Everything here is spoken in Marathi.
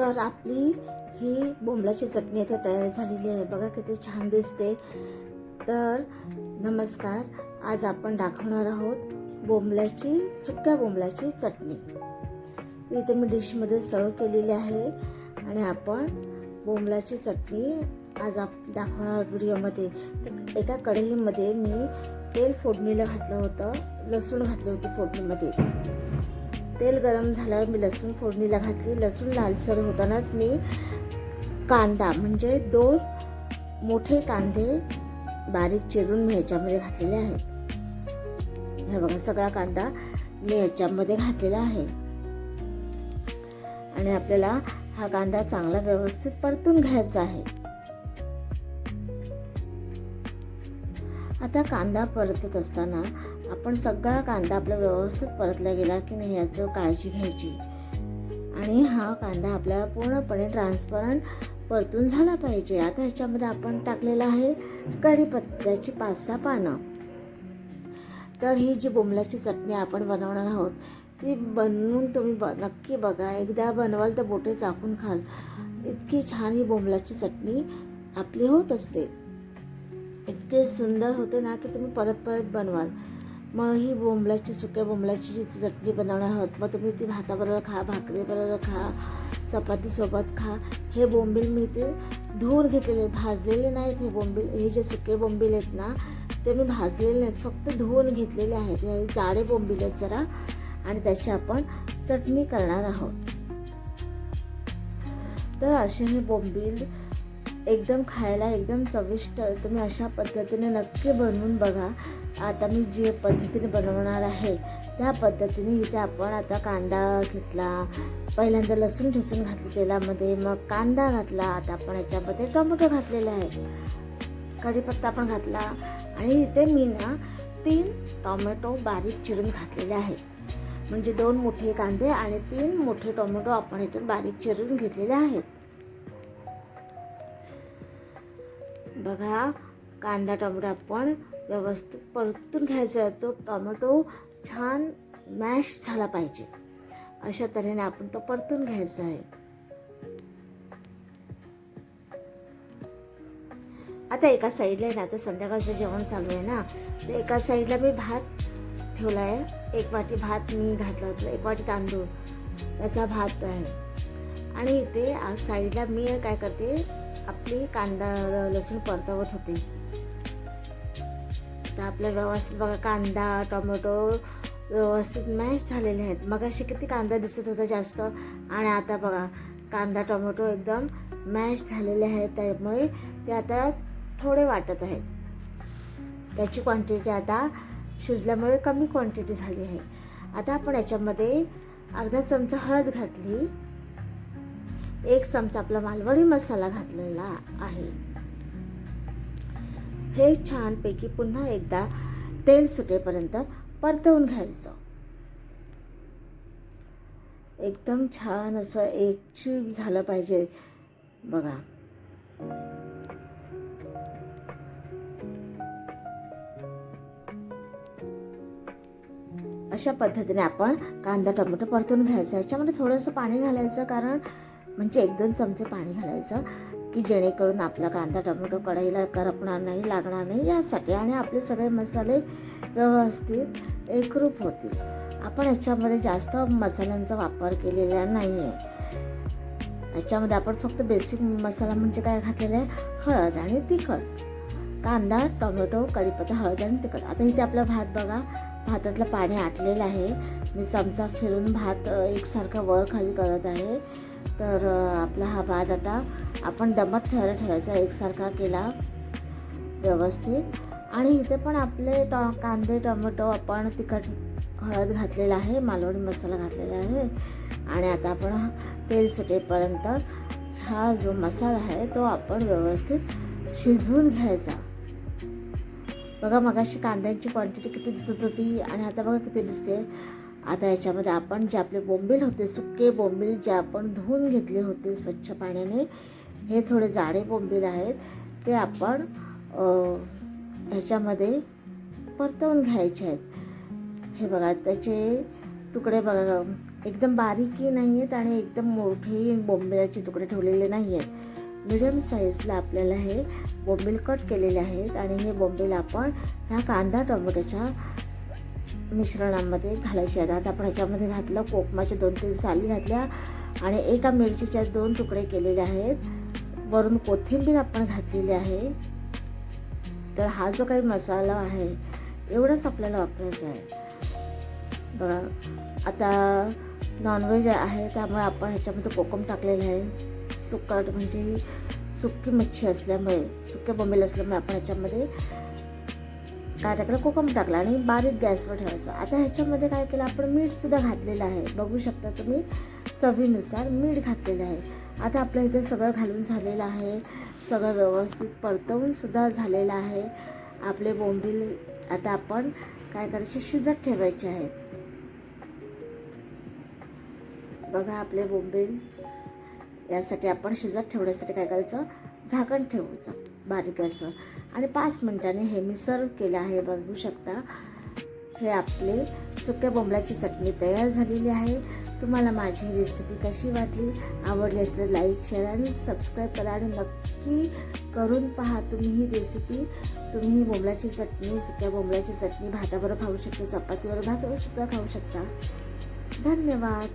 तर आपली ही बोंबलाची चटणी इथे तयार झालेली आहे. बघा किती छान दिसते. तर नमस्कार आज आपण दाखवणार आहोत बोंबल्याची सुक्या बोंबल्याची चटणी. इथे मी डिशमध्ये सर्व केलेली आहे आणि आपण बोंबलाची चटणी आज आप दाखवणार आहोत व्हिडिओमध्ये. तर एका कढईमध्ये मी तेल फोडणीला घातलं होतं लसूण घातलं होतं फोडणीमध्ये. तेल गरम झाल्यावर मी लसूण फोडणीला घातली. लसूण लालसर होतानाच मी कांदा म्हणजे दोन मोठे कांदे बारीक चिरून मी ह्याच्यामध्ये घातलेले आहेत. हे बघा सगळा कांदा मी ह्याच्यामध्ये घातलेला आहे. आणि आपल्याला हा कांदा चांगला व्यवस्थित परतून घ्यायचा आहे. आता कांदा परतत असताना आपण सगळा कांदा आपला व्यवस्थित परतला गेला की नाही याचं काळजी घ्यायची. आणि हा कांदा आपल्याला पूर्णपणे ट्रान्सपरंट परतून झाला पाहिजे. आता ह्याच्यामध्ये आपण टाकलेलं आहे कढीपत्त्याची पाच सहा पानं. तर ही जी बोंबलाची चटणी आपण बनवणार आहोत ती बनवून तुम्ही ब नक्की बघा. एकदा बनवाल तर बोटे चाकून खाल. इतकी छान ही बोंबलाची चटणी आपली होत असते. इतके सुंदर होते ना की तुम्ही परत परत बनवाल. मग ही बोंबलाची सुक्या बोंबलाची जी चटणी बनवणार आहोत मग तुम्ही ती भाताबरोबर खा भाकरीबरोबर खा चपातीसोबत खा. हे बोंबील मी ते धुवून घेतलेले भाजलेले नाहीत हे बोंबील. हे जे सुके बोंबील आहेत ना ते मी भाजलेले नाहीत. फक्त धुवून घेतलेले आहेत. हे जाडे बोंबील आहेत जरा. आणि त्याची आपण चटणी करणार आहोत. तर असे हे बोंबील एकदम खायला एकदम चविष्ट तुम्ही अशा पद्धतीने नक्की बनवून बघा. आता मी जे पद्धतीने बनवणार आहे त्या पद्धतीने इथे आपण आता कांदा घेतला. पहिल्यांदा लसूण ठेचून घातलं तेलामध्ये मग कांदा घातला. आता आपण याच्यामध्ये टोमॅटो घातलेला आहे कढीपत्ता पण घातला. आणि इथे मी ना तीन टोमॅटो बारीक चिरून घातलेले आहेत. म्हणजे दोन मोठे कांदे आणि तीन मोठे टोमॅटो आपण इथून बारीक चिरून घेतलेले आहेत. बघा कांदा टोमॅटो आपण व्यवस्थित परतून घ्यायचा आहे. तो टोमॅटो छान मॅश झाला पाहिजे. अशा तऱ्हेने आपण तो परतून घ्यायचा आहे. आता एका साईडला आहे ना आता संध्याकाळचं जेवण चालू आहे ना तर एका साईडला मी भात ठेवला आहे. एक वाटी भात मी घातला होता एक वाटी तांदूळ. त्याचा भात आहे. आणि इथे साईडला मी काय करते आपली कांदा लसूण परतवत होते. तर आपल्या व्यवस्थित बघा कांदा टोमॅटो व्यवस्थित मॅश झालेले आहेत. मग असे किती कांदा दिसत होता जास्त. आणि आता बघा कांदा टोमॅटो एकदम मॅश झालेले आहेत. त्यामुळे ते आता थोडे वाटत आहेत. त्याची क्वांटिटी आता शिजल्यामुळे कमी क्वांटिटी झाली आहे. आता आपण याच्यामध्ये अर्धा चमचा हळद घातली. एक चमचा आपला मालवणी मसाला घातलेला आहे. हे छानपैकी पुन्हा एकदा तेल सुटेपर्यंत परतवून घ्यायचं. एकदम छान असं एकजीव झालं पाहिजे बघा. अशा पद्धतीने आपण कांदा टोमॅटो परतून घ्यायचा. याच्यामध्ये थोडंसं पाणी घालायचं कारण म्हणजे एक दोन चमचे पाणी घालायचं की जेणेकरून आपला कांदा टोमॅटो कढईला करपणार नाही लागणार नाही यासाठी. आणि आपले सगळे मसाले व्यवस्थित एकरूप होतील. आपण याच्यामध्ये जास्त मसाल्यांचा वापर केलेला नाही आहे याच्यामध्ये आपण फक्त बेसिक मसाला म्हणजे काय घातलेला आहे? हळद आणि तिखट. कांदा टोमॅटो कढीपत्ता हळद आणि तिखट. आता इथे आपला भात बघा. भातातलं पाणी आटलेलं आहे. मी चमचा फिरून भात एकसारखा वर खाली करत आहे. तर आपला हा भात आता आपण दमट ठेवायला ठेवायचा एकसारखा केला व्यवस्थित. आणि इथे पण आपले टॉ कांदे टोमॅटो आपण तिखट हळद घातलेला आहे मालवणी मसाला घातलेला आहे. आणि आता आपण तेल सुटेपर्यंत हा जो मसाला आहे तो आपण व्यवस्थित शिजवून घ्यायचा. बघा मगाशी कांद्यांची क्वांटिटी किती दिसत होती आणि आता बघा किती दिसते. आता याच्यामध्ये आपण जे आपले बोंबील होते सुके बोंबील जे आपण धुवून घेतले होते स्वच्छ पाण्याने हे थोडे जाडे बोंबील आहेत. ते आपण ह्याच्यामध्ये परतवून घ्यायचे आहेत. हे बघा त्याचे तुकडे बघा एकदम बारीकही नाही आहेत आणि एकदम मोठे बोंबिलाचे तुकडे ठेवलेले नाही आहेत मिडियम साईजला आपल्याला हे बोंबील कट केलेले आहेत आणि हे बोंबील आपण ह्या कांदा टोमॅटोच्या मिश्रणामध्ये घालायचे. आहेत आता आपण ह्याच्यामध्ये घातलं कोकमाच्या दोन तीन साली घातल्या आणि एका मिरचीच्या दोन तुकडे केलेले आहेत. वरून कोथिंबीर आपण घातलेली आहे. तर हा जो काही मसाला आहे एवढंच आपल्याला वापरायचा आहे. बघा आता नॉनव्हेज आहे त्यामुळे आपण ह्याच्यामध्ये कोकम टाकलेलं आहे. सुकट म्हणजे सुकी मच्छी असल्यामुळे सुक्या बोंबेल असल्यामुळे आपण ह्याच्यामध्ये काय टाकलं? कोकम टाकला आणि बारीक गॅसवर ठेवायचं. आता ह्याच्यामध्ये काय केलं? आपण मीठसुद्धा घातलेलं आहे. बघू शकता तुम्ही चवीनुसार मीठ घातलेलं आहे. आता आपल्या इथे सगळं घालून झालेलं आहे. सगळं व्यवस्थित परतवूनसुद्धा झालेलं आहे. आपले बोंबील आता आपण काय करायचे? शिजत ठेवायचे आहेत. बघा आपले बोंबील. यासाठी आपण शिजत ठेवण्यासाठी काय करायचं? झाकण ठेवायचं. बारीक गॅसवर आणि पाच मिनटाने हे मी सर्व केलं आहे बघू शकता. हे आपले सुक्या बोंबलाची चटणी तयार झालेली आहे. तुम्हाला माझी रेसिपी कशी वाटली? आवडली असल्यास लाईक शेअर आणि सबस्क्राईब करा. आणि नक्की करून पहा तुम्ही ही रेसिपी तुम्ही बोंबलाची चटणी सुक्या बोंबलाची चटणी भाताबरोबर खाऊ शकता चपातीवर भातावर सुद्धा खाऊ शकता. धन्यवाद.